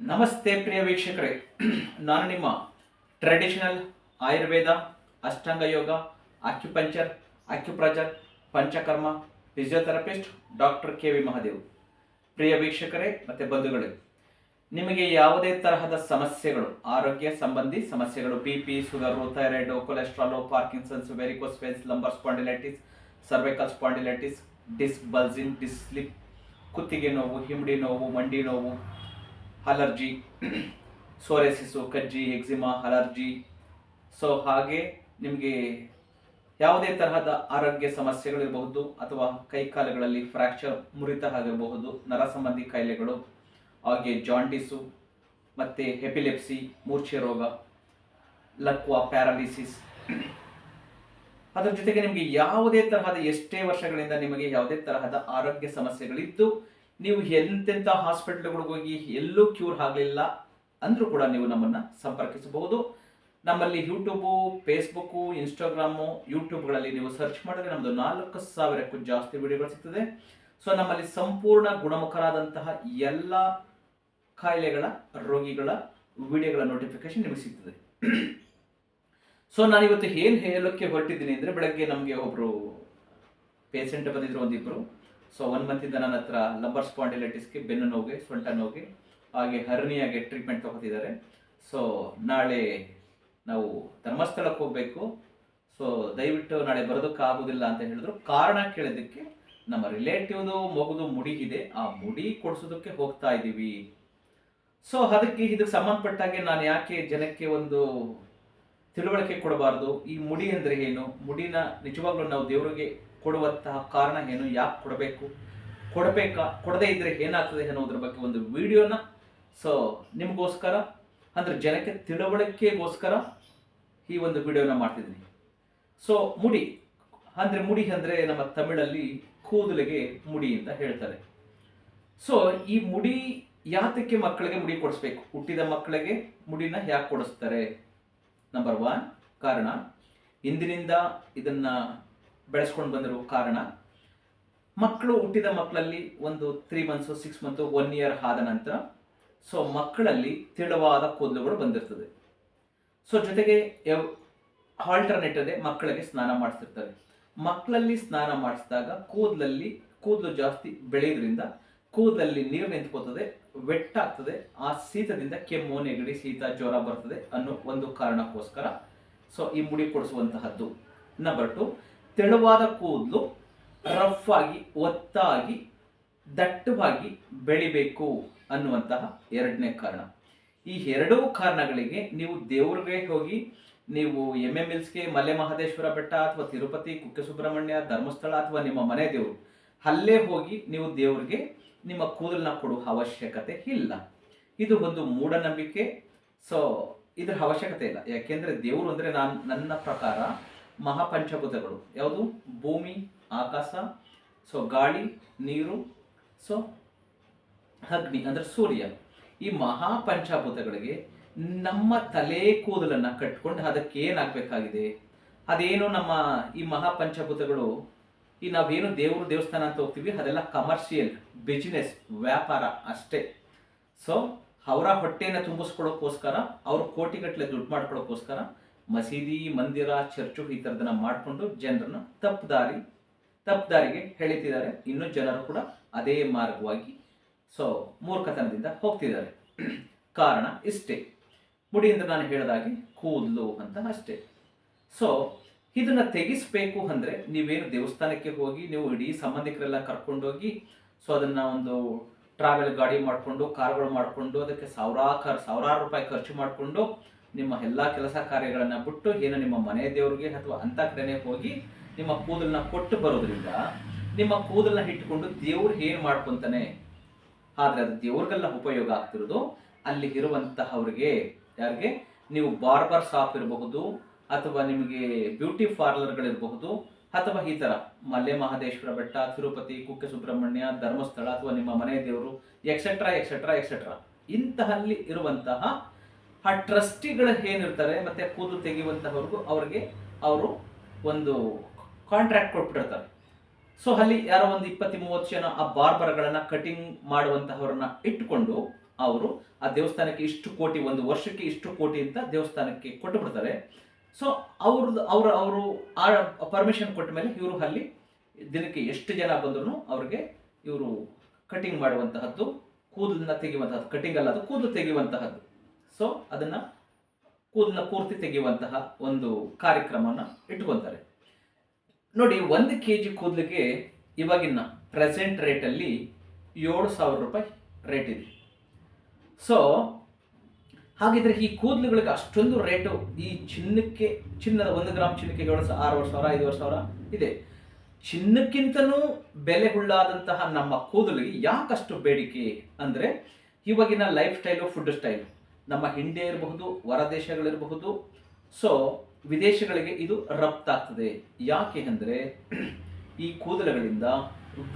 ನಮಸ್ತೆ ಪ್ರಿಯ ವೀಕ್ಷಕರೇ. ನಾನು ನಿಮ್ಮ traditional Ayurveda, Ashtanga yoga acupuncture acupressure Panchakarma physiotherapist doctor K V Mahadev. ಪ್ರಿಯ ವೀಕ್ಷಕರೇ, ಮತ್ತು ಬಂಧುಗಳೇ, ನಿಮಗೆ ಯಾವುದೇ ತರಹದ ಸಮಸ್ಯೆಗಳು, ಆರೋಗ್ಯ ಸಂಬಂಧಿ ಸಮಸ್ಯೆಗಳು B P sugar thyroid cholesterol Parkinson's varicose veins lumbar spondylitis cervical spondylitis disc bulging disc slip slip ಕುತ್ತಿಗೆ ನೋವು, ಹಿಮ್ಮಡಿ ನೋವು, ಮಂಡಿ ನೋವು ಅಲರ್ಜಿ, ಸೋರೆಸಿಸು, ಕಜ್ಜಿ, ಎಕ್ಸಿಮಾ, ಅಲರ್ಜಿ. ಸೊ ಹಾಗೆ ನಿಮಗೆ ಯಾವುದೇ ತರಹದ ಆರೋಗ್ಯ ಸಮಸ್ಯೆಗಳಿರಬಹುದು ಅಥವಾ ಕೈಕಾಲುಗಳಲ್ಲಿ ಫ್ರ್ಯಾಕ್ಚರ್ ಮುರಿತ ಆಗಿರಬಹುದು, ನರ ಸಂಬಂಧಿ ಕಾಯಿಲೆಗಳು, ಹಾಗೆ ಜಾಂಡಿಸು ಮತ್ತು ಹೆಪಿಲೆಪ್ಸಿ ಮೂರ್ಛೆ ರೋಗ, ಲಕ್ವಾ ಪ್ಯಾರಾಲಿಸಿಸ್ ಅದರ ಜೊತೆಗೆ ನಿಮಗೆ ಯಾವುದೇ ತರಹದ ಎಷ್ಟೇ ವರ್ಷಗಳಿಂದ ನಿಮಗೆ ಯಾವುದೇ ತರಹದ ಆರೋಗ್ಯ ಸಮಸ್ಯೆಗಳಿದ್ದು ನೀವು ಎಂತೆಂಥ ಹಾಸ್ಪಿಟಲ್ಗಳಿಗೆ ಹೋಗಿ ಎಲ್ಲೂ ಕ್ಯೂರ್ ಆಗಲಿಲ್ಲ ಅಂದರೂ ಕೂಡ ನೀವು ನಮ್ಮನ್ನು ಸಂಪರ್ಕಿಸಬಹುದು. ನಮ್ಮಲ್ಲಿ ಯೂಟ್ಯೂಬು, ಫೇಸ್ಬುಕ್ಕು, ಇನ್ಸ್ಟಾಗ್ರಾಮು, ಯೂಟ್ಯೂಬ್ಗಳಲ್ಲಿ ನೀವು ಸರ್ಚ್ ಮಾಡಿದ್ರೆ ನಮ್ಮದು ನಾಲ್ಕು ಸಾವಿರಕ್ಕೂ ಜಾಸ್ತಿ ವಿಡಿಯೋಗಳು ಸಿಗ್ತದೆ. ಸೊ ನಮ್ಮಲ್ಲಿ ಸಂಪೂರ್ಣ ಗುಣಮುಖರಾದಂತಹ ಎಲ್ಲ ಕಾಯಿಲೆಗಳ, ರೋಗಿಗಳ ವಿಡಿಯೋಗಳ ನೋಟಿಫಿಕೇಶನ್ ನಿಮಗೆ ಸಿಗ್ತದೆ. ಸೊ ನಾನಿವತ್ತು ಏನು ಹೇಳೋಕ್ಕೆ ಹೊರಟಿದ್ದೀನಿ ಅಂದರೆ ಬೆಳಗ್ಗೆ ನಮಗೆ ಒಬ್ಬರು ಪೇಷಂಟ್ ಬಂದಿದ್ರು ಒಂದಿಬ್ಬರು ಸೊ ಒನ್ ಮಂತಿಂದ ನನ್ನ ಹತ್ರ ಲಂಬರ್ ಸ್ಪಾಂಡಿಲೈಟಿಸ್ಗೆ, ಬೆನ್ನು ನೋವಿಗೆ, ಸೊಂಟ ನೋವಿಗೆ, ಹಾಗೆ ಹರ್ನಿಯಾಗೆ ಟ್ರೀಟ್ಮೆಂಟ್ ತಗೋತಿದ್ದಾರೆ. ಸೊ ನಾಳೆ ನಾವು ಧರ್ಮಸ್ಥಳಕ್ಕೆ ಹೋಗಬೇಕು. ಸೊ ದಯವಿಟ್ಟು ನಾಳೆ ಬರೋದಕ್ಕೆ ಆಗೋದಿಲ್ಲ ಅಂತ ಹೇಳಿದ್ರು. ಕಾರಣ ಕೇಳಿದ್ದಕ್ಕೆ ನಮ್ಮ ರಿಲೇಟಿವ್ದು ಮಗುದು ಮುಡಿ ಇದೆ ಆ ಮುಡಿ ಕೊಡಿಸೋದಕ್ಕೆ ಹೋಗ್ತಾ ಇದ್ದೀವಿ ಸೊ ಅದಕ್ಕೆ ಇದಕ್ಕೆ ಸಂಬಂಧಪಟ್ಟಾಗೆ ನಾನು ಯಾಕೆ ಜನಕ್ಕೆ ಒಂದು ತಿಳುವಳಿಕೆ ಕೊಡಬಾರ್ದು? ಈ ಮುಡಿ ಅಂದರೆ ಏನು? ಮುಡಿನ ನಿಜವಾಗ್ಲೂ ನಾವು ದೇವರಿಗೆ ಕೊಡುವಂತಹ ಕಾರಣ ಏನು? ಯಾಕೆ ಕೊಡಬೇಕು? ಕೊಡಬೇಕಾ? ಕೊಡದೇ ಇದ್ದರೆ ಏನಾಗ್ತದೆ ಅನ್ನೋದ್ರ ಬಗ್ಗೆ ಒಂದು ವಿಡಿಯೋನ. ಸೊ ನಿಮಗೋಸ್ಕರ, ಅಂದ್ರೆ ಜನಕ್ಕೆ ತಿಳುವಳಿಕೆಗೋಸ್ಕರ ಈ ಒಂದು ವಿಡಿಯೋನ ಮಾಡ್ತಿದ್ದೀನಿ. ಸೊ ಮುಡಿ. ಅಂದ್ರೆ ಮುಡಿ ಅಂದ್ರೆ ನಮ್ಮ ತಮಿಳಲ್ಲಿ ಕೂದಲಿಗೆ ಮುಡಿ ಅಂತ ಹೇಳ್ತಾರೆ. ಸೊ ಈ ಮುಡಿ ಯಾತಕ್ಕೆ ಮಕ್ಕಳಿಗೆ ಮುಡಿ ಕೊಡಿಸ್ಬೇಕು? ಹುಟ್ಟಿದ ಮಕ್ಕಳಿಗೆ ಮುಡಿನ ಯಾಕೆ ಕೊಡಿಸ್ತಾರೆ? ನಂಬರ್ ಒನ್ ಕಾರಣ, ಇಂದಿನಿಂದ ಇದನ್ನ ಬೆಳೆಸ್ಕೊಂಡು ಬಂದಿರೋ ಕಾರಣ, ಮಕ್ಕಳು ಹುಟ್ಟಿದ ಮಕ್ಕಳಲ್ಲಿ ಒಂದು three months six month one year ಆದ ನಂತರ ಸೊ ಮಕ್ಕಳಲ್ಲಿ ತೆಳುವಾದ ಕೂದಲುಗಳು ಬಂದಿರ್ತದೆ. ಸೊ ಜೊತೆಗೆ ಆಲ್ಟರ್ನೇಟ್ ಅದೇ ಮಕ್ಕಳಿಗೆ ಸ್ನಾನ ಮಾಡಿಸ್ತಿರ್ತಾರೆ. ಮಕ್ಕಳಲ್ಲಿ ಸ್ನಾನ ಮಾಡಿಸಿದಾಗ ಕೂದಲಲ್ಲಿ, ಕೂದಲು ಜಾಸ್ತಿ ಬೆಳೆಯೋದ್ರಿಂದ ಕೂದಲಲ್ಲಿ ನೀರು ನಿಂತ್ಕೋತದೆ ವೆಟ್ ಆಗ್ತದೆ ಆ ಶೀತದಿಂದ ಕೆಮ್ಮು, ನೆಗಡಿ, ಶೀತ, ಜ್ವರ ಬರ್ತದೆ ಅನ್ನೋ ಒಂದು ಕಾರಣಕ್ಕೋಸ್ಕರ ಸೊ ಈ ಮುಡಿ ಕೊಡಿಸುವಂತಹದ್ದು. ನಂಬರ್ ಟು ತೆಳುವಾದ ಕೂದಲು ರಫ್ ಆಗಿ, ಒತ್ತಾಗಿ, ದಟ್ಟವಾಗಿ ಬೆಳಿಬೇಕು ಅನ್ನುವಂತಹ ಎರಡನೇ ಕಾರಣ. ಈ ಎರಡೂ ಕಾರಣಗಳಿಗೆ ನೀವು ದೇವ್ರಿಗೆ ಹೋಗಿ, ನೀವು ಎಂ ಎಂ ಎಲ್ಸ್ಗೆ ಮಲೆ ಮಹದೇಶ್ವರ ಬೆಟ್ಟ ಅಥವಾ ತಿರುಪತಿ ಕುಕ್ಕೆ ಸುಬ್ರಹ್ಮಣ್ಯ ಧರ್ಮಸ್ಥಳ ಅಥವಾ ನಿಮ್ಮ ಮನೆ ದೇವರು, ಅಲ್ಲೇ ಹೋಗಿ ನೀವು ದೇವ್ರಿಗೆ ನಿಮ್ಮ ಕೂದಲನ್ನ ಕೊಡುವ ಅವಶ್ಯಕತೆ ಇಲ್ಲ. ಇದು ಒಂದು ಮೂಢನಂಬಿಕೆ. ಸೊ ಇದರ ಅವಶ್ಯಕತೆ ಇಲ್ಲ. ಯಾಕೆಂದ್ರೆ ದೇವರು ಅಂದರೆ ನಾನು, ನನ್ನ ಪ್ರಕಾರ ಮಹಾಪಂಚಭೂತಗಳು. ಯಾವುದು? ಭೂಮಿ, ಆಕಾಶ, ಸೊ ಗಾಳಿ, ನೀರು, ಸೊ ಅಗ್ನಿ, ಅಂದರೆ ಸೂರ್ಯ. ಈ ಮಹಾಪಂಚಭೂತಗಳಿಗೆ ನಮ್ಮ ತಲೆ ಕೂದಲನ್ನು ಕಟ್ಕೊಂಡು ಅದಕ್ಕೆ ಏನಾಗಬೇಕಾಗಿದೆ ಅದೇನು ನಮ್ಮ ಈ ಮಹಾಪಂಚಭೂತಗಳು? ಈ ನಾವೇನು ದೇವರು ದೇವಸ್ಥಾನ ಅಂತ ಹೋಗ್ತೀವಿ? ಅದೆಲ್ಲ ಕಮರ್ಷಿಯಲ್ ಬಿಸಿನೆಸ್ ವ್ಯಾಪಾರ ಅಷ್ಟೇ. ಸೊ ಅವರ ಹೊಟ್ಟೆಯನ್ನು ತುಂಬಿಸ್ಕೊಳ್ಳೋಕ್ಕೋಸ್ಕರ, ಅವರು ಕೋಟಿಗಟ್ಟಲೆ ದುಡ್ಡು ಮಾಡ್ಕೊಳ್ಳೋಕ್ಕೋಸ್ಕರ ಮಸೀದಿ, ಮಂದಿರ, ಚರ್ಚು ಈ ಥರದನ್ನ ಮಾಡಿಕೊಂಡು ಜನರನ್ನ ತಪ್ಪು ದಾರಿ ತಪ್ಪು ದಾರಿಗೆ ಇನ್ನು ಜನರು ಕೂಡ ಅದೇ ಮಾರ್ಗವಾಗಿ ಸೊ ಮೂರ್ಖತನದಿಂದ ಹೋಗ್ತಿದ್ದಾರೆ. ಕಾರಣ ಇಷ್ಟೇ. ಮುಡಿಯಿಂದ ನಾನು ಹೇಳಿದಾಗೆ ಕೂದಲು ಅಂತ ಅಷ್ಟೇ. ಸೊ ಇದನ್ನ ತೆಗಿಸ್ಬೇಕು ಅಂದರೆ ನೀವೇನು ದೇವಸ್ಥಾನಕ್ಕೆ ಹೋಗಿ, ನೀವು ಇಡೀ ಸಂಬಂಧಿಕರೆಲ್ಲ ಕರ್ಕೊಂಡೋಗಿ, ಸೊ ಅದನ್ನ ಒಂದು ಟ್ರಾವೆಲ್ ಗಾಡಿ ಮಾಡಿಕೊಂಡು, ಕಾರ್ಗಳು ಮಾಡಿಕೊಂಡು, ಅದಕ್ಕೆ ಸಾವಿರಾರು ಸಾವಿರಾರು ರೂಪಾಯಿ ಖರ್ಚು ಮಾಡಿಕೊಂಡು ನಿಮ್ಮ ಎಲ್ಲ ಕೆಲಸ ಕಾರ್ಯಗಳನ್ನ ಬಿಟ್ಟು ಏನು ನಿಮ್ಮ ಮನೆ ದೇವರಿಗೆ ಅಥವಾ ಅಂತ ಕಡೆನೆ ಹೋಗಿ ನಿಮ್ಮ ಕೂದಲನ್ನ ಕೊಟ್ಟು ಬರೋದ್ರಿಂದ ನಿಮ್ಮ ಕೂದಲನ್ನ ಇಟ್ಕೊಂಡು ದೇವ್ರು ಏನು ಮಾಡ್ಕೊಂತಾನೆ? ಆದ್ರೆ ಅದು ದೇವ್ರಿಗೆಲ್ಲ ಉಪಯೋಗ ಆಗ್ತಿರೋದು. ಅಲ್ಲಿ ಇರುವಂತಹವ್ರಿಗೆ ಯಾರಿಗೆ? ನೀವು ಬಾರ್ಬರ್ ಶಾಪ್ ಇರಬಹುದು, ಅಥವಾ ನಿಮಗೆ ಬ್ಯೂಟಿ ಪಾರ್ಲರ್ಗಳಿರಬಹುದು, ಅಥವಾ ಈ ಥರ ಮಲ್ಲೆ ಮಹದೇಶ್ವರ ಬೆಟ್ಟ, ತಿರುಪತಿ ಕುಕ್ಕೆ ಸುಬ್ರಹ್ಮಣ್ಯ ಧರ್ಮಸ್ಥಳ, ಅಥವಾ ನಿಮ್ಮ ಮನೆ ದೇವರು ಎಕ್ಸೆಟ್ರಾ ಎಕ್ಸೆಟ್ರಾ ಎಕ್ಸೆಟ್ರಾ ಇಂತಹಲ್ಲಿ ಇರುವಂತಹ ಆ ಟ್ರಸ್ಟಿಗಳು ಏನಿರ್ತಾರೆ, ಮತ್ತೆ ಕೂದಲು ತೆಗೆಯುವಂತಹವ್ರಿಗೂ ಅವ್ರಿಗೆ ಅವರು ಒಂದು ಕಾಂಟ್ರಾಕ್ಟ್ ಕೊಟ್ಬಿಟ್ಟಿರ್ತಾರೆ. ಸೊ ಅಲ್ಲಿ ಯಾರೋ ಒಂದು ಇಪ್ಪತ್ತು ಮೂವತ್ತು ಜನ ಆ ಬಾರ್ಬರ್ಗಳನ್ನ ಕಟಿಂಗ್ ಮಾಡುವಂತಹವ್ರನ್ನ ಇಟ್ಟುಕೊಂಡು ಅವರು ಆ ದೇವಸ್ಥಾನಕ್ಕೆ ಇಷ್ಟು ಕೋಟಿ, ಒಂದು ವರ್ಷಕ್ಕೆ ಇಷ್ಟು ಕೋಟಿ ಅಂತ ದೇವಸ್ಥಾನಕ್ಕೆ ಕೊಟ್ಟು ಬಿಡ್ತಾರೆ ಸೊ ಅವ್ರದ್ದು ಅವರು ಅವರು ಆ ಪರ್ಮಿಷನ್ ಕೊಟ್ಟ ಮೇಲೆ ಇವರು ಅಲ್ಲಿ ದಿನಕ್ಕೆ ಎಷ್ಟು ಜನ ಬಂದ್ರು ಅವ್ರಿಗೆ ಇವರು ಕಟಿಂಗ್ ಮಾಡುವಂತಹದ್ದು, ಕೂದಲನ್ನ ತೆಗೆಯುವಂತಹದ್ದು ಕಟಿಂಗ್ ಅಲ್ಲ ಅದು, ಕೂದಲು ತೆಗೆಯುವಂತಹದ್ದು. ಸೊ ಅದನ್ನ ಕೂದಲ ಪೂರ್ತಿ ತೆಗೆಯುವಂತಹ ಒಂದು ಕಾರ್ಯಕ್ರಮನ ಇಟ್ಕೊತಾರೆ. ನೋಡಿ, ಒಂದು ಕೆ ಜಿ ಕೂದಲಿಗೆ ಇವಾಗಿನ ಪ್ರೆಸೆಂಟ್ ರೇಟಲ್ಲಿ ಏಳು ಸಾವಿರ ರೂಪಾಯಿ ರೇಟ್ ಇದೆ. ಸೊ ಹಾಗಿದ್ರೆ ಈ ಕೂದಲುಗಳಿಗೆ ಅಷ್ಟೊಂದು ರೇಟು ಈ ಚಿನ್ನಕ್ಕೆ, ಚಿನ್ನದ ಒಂದು ಗ್ರಾಮ್ ಚಿನ್ನಕ್ಕೆ ಏಳು ಸಾವಿರ ಆರು ಸಾವಿರ ಐದು ಸಾವಿರ ಇದೆ. ಚಿನ್ನಕ್ಕಿಂತನೂ ಬೆಲೆಗುಳ್ಳಾದಂತಹ ನಮ್ಮ ಕೂದಲಿಗೆ ಯಾಕಷ್ಟು ಬೇಡಿಕೆ ಅಂದರೆ ಇವಾಗಿನ ಲೈಫ್ ಸ್ಟೈಲು ಫುಡ್ ಸ್ಟೈಲು ನಮ್ಮ ಹಿಂದೆ ಇರಬಹುದು ಹೊರ ದೇಶಗಳಿರಬಹುದು ಸೊ ವಿದೇಶಗಳಿಗೆ ಇದು ರಫ್ತಾಗ್ತದೆ ಯಾಕೆ ಅಂದರೆ, ಈ ಕೂದಲುಗಳಿಂದ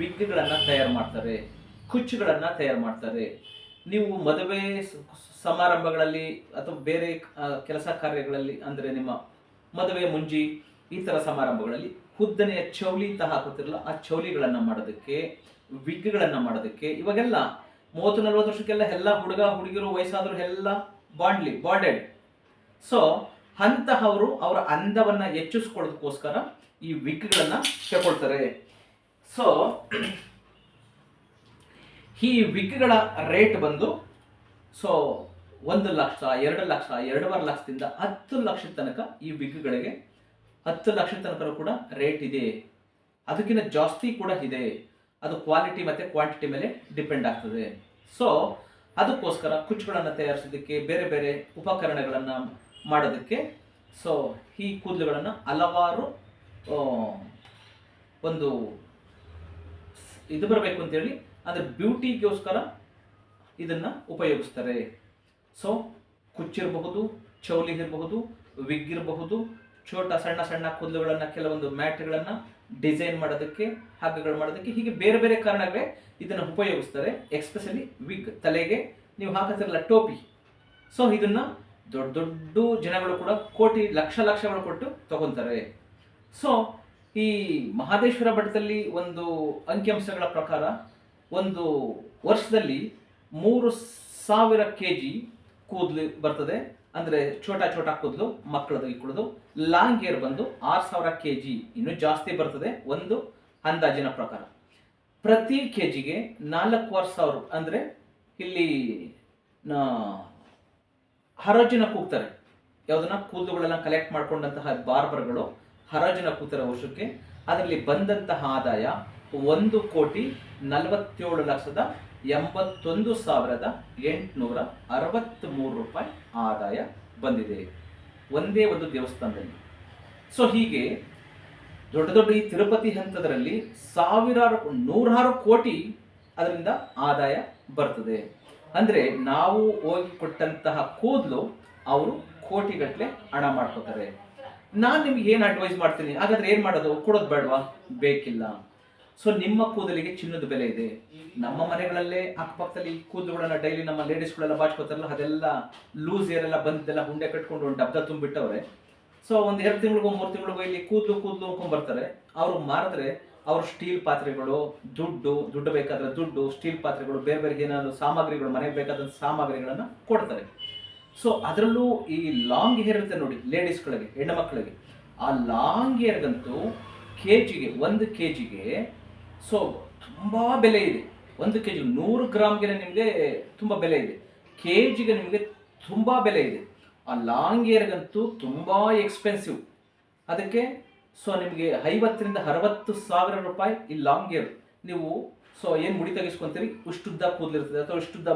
ವಿಗ್ಗಳನ್ನು ತಯಾರು ಮಾಡ್ತಾರೆ, ಕುಚ್ಚುಗಳನ್ನು ತಯಾರು ಮಾಡ್ತಾರೆ. ನೀವು ಮದುವೆ ಸಮಾರಂಭಗಳಲ್ಲಿ ಅಥವಾ ಬೇರೆ ಕೆಲಸ ಕಾರ್ಯಗಳಲ್ಲಿ ಅಂದರೆ ನಿಮ್ಮ ಮದುವೆ ಮುಂಜಿ ಈ ಥರ ಸಮಾರಂಭಗಳಲ್ಲಿ ಉದ್ದನೆಯ ಚೌಲಿ ಅಂತ ಹಾಕುತ್ತಿರಲ್ಲ, ಆ ಚೌಲಿಗಳನ್ನು ಮಾಡೋದಕ್ಕೆ, ವಿಗ್ಗಳನ್ನು ಮಾಡೋದಕ್ಕೆ ಇವಾಗೆಲ್ಲ ಮೂವತ್ತು, ನಲ್ವತ್ತು ವರ್ಷಕ್ಕೆಲ್ಲ ಎಲ್ಲ ಹುಡುಗ, ಹುಡುಗಿರು ವಯಸ್ಸಾದ್ರು ಎಲ್ಲ ಬಾಂಡ್ಲಿ ಬಾಂಡೆಡ್ ಸೊ ಅಂತಹವರು ಅವರ ಅಂದವನ್ನು ಹೆಚ್ಚಿಸ್ಕೊಳ್ಳೋದಕ್ಕೋಸ್ಕರ ಈ ವಿಕ್ಗಳನ್ನು ತಗೊಳ್ತಾರೆ ಸೊ ಈ ವಿಕ್ಗಳ ರೇಟ್ ಬಂದು ಸೊ ಒಂದು ಲಕ್ಷ, ಎರಡು ಲಕ್ಷ, ಎರಡೂವರೆ ಲಕ್ಷದಿಂದ ಹತ್ತು ಲಕ್ಷ ತನಕ ಈ ವಿಕ್ಗಳಿಗೆ ಹತ್ತು ಲಕ್ಷ ತನಕ ಕೂಡ ರೇಟ್ ಇದೆ. ಅದಕ್ಕಿಂತ ಜಾಸ್ತಿ ಕೂಡ ಇದೆ. ಅದು ಕ್ವಾಲಿಟಿ ಮತ್ತು ಕ್ವಾಂಟಿಟಿ ಮೇಲೆ ಡಿಪೆಂಡ್ ಆಗ್ತದೆ. ಸೊ ಅದಕ್ಕೋಸ್ಕರ ಕುಚ್ಚುಗಳನ್ನು ತಯಾರಿಸೋದಕ್ಕೆ ಬೇರೆ ಬೇರೆ ಉಪಕರಣಗಳನ್ನು ಮಾಡೋದಕ್ಕೆ ಸೊ ಈ ಕೂದಲುಗಳನ್ನು ಹಲವಾರು ಒಂದು ಇದು ಬರಬೇಕು ಅಂತೇಳಿ ಅಂದರೆ ಬ್ಯೂಟಿಗೋಸ್ಕರ ಇದನ್ನು ಉಪಯೋಗಿಸ್ತಾರೆ. ಸೊ ಕುಚ್ಚಿರಬಹುದು, ಚೌಲಿ ಇರಬಹುದು ವಿಗ್ ಇರಬಹುದು, ಛೋಟ ಸಣ್ಣ ಸಣ್ಣ ಕೂದಲುಗಳನ್ನು ಕೆಲವೊಂದು ಮ್ಯಾಟ್ಗಳನ್ನು ಡಿಸೈನ್ ಮಾಡೋದಕ್ಕೆ, ಹಗ್ಗಗಳು ಮಾಡೋದಕ್ಕೆ ಹೀಗೆ ಬೇರೆ ಬೇರೆ ಕಾರಣಗಳೇ ಇದನ್ನು ಉಪಯೋಗಿಸ್ತಾರೆ. ಎಕ್ಸ್ಪೆಷಲಿ ವಿಗ್ ತಲೆಗೆ. ನೀವು ಹಾಕತ್ತಿರಲ್ಲ ಟೋಪಿ. ಸೊ ಇದನ್ನ ದೊಡ್ಡ ದೊಡ್ಡ ಜನಗಳು ಕೂಡ ಕೋಟಿ, ಲಕ್ಷ, ಲಕ್ಷಗಳು ಕೊಟ್ಟು ತಗೊಂತಾರೆ. ಸೊ ಈ ಮಹಾದೇಶ್ವರ ಬೆಟ್ಟದಲ್ಲಿ ಒಂದು ಅಂಕಿಅಂಶಗಳ ಪ್ರಕಾರ ಒಂದು ವರ್ಷದಲ್ಲಿ ಮೂರು ಸಾವಿರ ಕೆ ಜಿ ಕೂದಲು ಬರ್ತದೆ. ಅಂದರೆ ಛೋಟ ಛೋಟ ಕೂದಲು ಮಕ್ಕಳದು ಈ ಕುಳಿದು ಲಾಂಗ್ ಏರ್ ಬಂದು ಆರು ಸಾವಿರ ಕೆ ಜಿ ಇನ್ನೂ ಜಾಸ್ತಿ ಬರ್ತದೆ, ಒಂದು ಅಂದಾಜಿನ ಪ್ರಕಾರ. ಪ್ರತಿ ಕೆ ಜಿಗೆ ನಾಲ್ಕೂವರೆ ಸಾವಿರ ಅಂದರೆ ಇಲ್ಲಿ ಹರಾಜಿನ ಕೂಗ್ತಾರೆ. ಯಾವುದನ್ನ ಕೂದಲುಗಳೆಲ್ಲ ಕಲೆಕ್ಟ್ ಮಾಡಿಕೊಂಡಂತಹ ಬಾರ್ಬರ್ಗಳು ಹರಾಜಿನ ಕೂಗ್ತಾರೆ ವರ್ಷಕ್ಕೆ. ಅದರಲ್ಲಿ ಬಂದಂತಹ ಆದಾಯ ಒಂದು ಕೋಟಿ ನಲವತ್ತೇಳು ಲಕ್ಷದ ಎಂಬತ್ತೊಂದು ಸಾವಿರದ ಎಂಟುನೂರ ಅರವತ್ತ್ಮೂರು ರೂಪಾಯಿ ಆದಾಯ ಬಂದಿದೆ. ಒಂದೇ ಒಂದು ದೇವಸ್ಥಾನದಲ್ಲಿ. ಸೊ ಹೀಗೆ ದೊಡ್ಡ ದೊಡ್ಡ ಈ ತಿರುಪತಿ ಹಂತದರಲ್ಲಿ ಸಾವಿರಾರು, ನೂರಾರು ಕೋಟಿ ಅದರಿಂದ ಆದಾಯ ಬರ್ತದೆ. ಅಂದ್ರೆ ನಾವು ಹೋಗಿ ಕೊಟ್ಟಂತಹ ಕೂದಲು ಅವರು ಕೋಟಿಗಟ್ಟಲೆ ಹಣ ಮಾಡ್ಕೋತಾರೆ. ನಾನು ನಿಮ್ಗೆ ಏನು ಅಡ್ವೈಸ್ ಮಾಡ್ತೀನಿ? ಹಾಗಾದ್ರೆ ಏನು ಮಾಡೋದು? ಕೊಡೋದು ಬೇಡವಾ? ಬೇಕಿಲ್ಲ. ಸೊ ನಿಮ್ಮ ಕೂದಲಿಗೆ ಚಿನ್ನದ ಬೆಲೆ ಇದೆ. ನಮ್ಮ ಮನೆಗಳಲ್ಲೇ ಅಕ್ಕಪಕ್ಕದಲ್ಲಿ ಕೂದಲುಗಳನ್ನ ಡೈಲಿ ನಮ್ಮ ಲೇಡೀಸ್ಗಳೆಲ್ಲ ಬಾಚ್ಕೋತಾರಲ್ಲ, ಅದೆಲ್ಲ ಲೂಸ್ ಏರ್ ಎಲ್ಲ ಬಂದಿದ್ದೆಲ್ಲ ಹುಂಡೆ ಕಟ್ಕೊಂಡು ಒಂದು ಡಬ್ಬ ತುಂಬಿಟ್ಟವ್ರೆ. ಸೊ ಒಂದು ಎರಡು ತಿಂಗಳಿಗೂ, ಮೂರು ತಿಂಗಳಿಗೂ ಇಲ್ಲಿ ಕೂದಲು ಕೂದಲು ಅಂದ್ಕೊಂಡ್ ಬರ್ತಾರೆ ಅವರು ಮಾರಿದ್ರೆ ಅವ್ರು ಸ್ಟೀಲ್ ಪಾತ್ರೆಗಳು, ದುಡ್ಡು ದುಡ್ಡು ಬೇಕಾದ್ರೆ ದುಡ್ಡು ಸ್ಟೀಲ್ ಪಾತ್ರೆಗಳು, ಬೇರೆ ಬೇರೆ ಏನಾದ್ರು ಸಾಮಗ್ರಿಗಳು, ಮನೆಗೆ ಬೇಕಾದಂಥ ಸಾಮಗ್ರಿಗಳನ್ನ ಕೊಡ್ತಾರೆ. ಸೊ ಅದರಲ್ಲೂ ಈ ಲಾಂಗ್ ಹೇರ್ ಇರುತ್ತೆ ನೋಡಿ ಲೇಡೀಸ್ಗಳಿಗೆ ಹೆಣ್ಣು ಮಕ್ಕಳಿಗೆ, ಆ ಲಾಂಗ್ ಹೇರ್ಗಂತೂ ಕೆ ಜಿಗೆ ಒಂದು ಕೆ ಜಿಗೆ ಸೊ ತುಂಬ ಬೆಲೆ ಇದೆ. ಒಂದು ಕೆ ಜಿ ನೂರು ಗ್ರಾಮ್ಗೆ ನಿಮಗೆ ತುಂಬ ಬೆಲೆ ಇದೆ. ಕೆ ಜಿಗೆ ನಿಮಗೆ ತುಂಬ ಬೆಲೆ ಇದೆ. ಆ ಲಾಂಗ್ ಏರ್ಗಂತೂ ತುಂಬ ಎಕ್ಸ್ಪೆನ್ಸಿವ್ ಅದಕ್ಕೆ ಸೊ ನಿಮಗೆ ಐವತ್ತರಿಂದ ಅರವತ್ತು ಸಾವಿರ ರೂಪಾಯಿ ಈ ಲಾಂಗ್ ಏರ್ ನೀವು ಸೊ ಏನು ಮುಡಿ ತೆಗೆಸ್ಕೊತೀರಿ? ಇಷ್ಟುದ್ದ ಕೂದಲಿರ್ತದೆ ಅಥವಾ ಇಷ್ಟುದ್ದ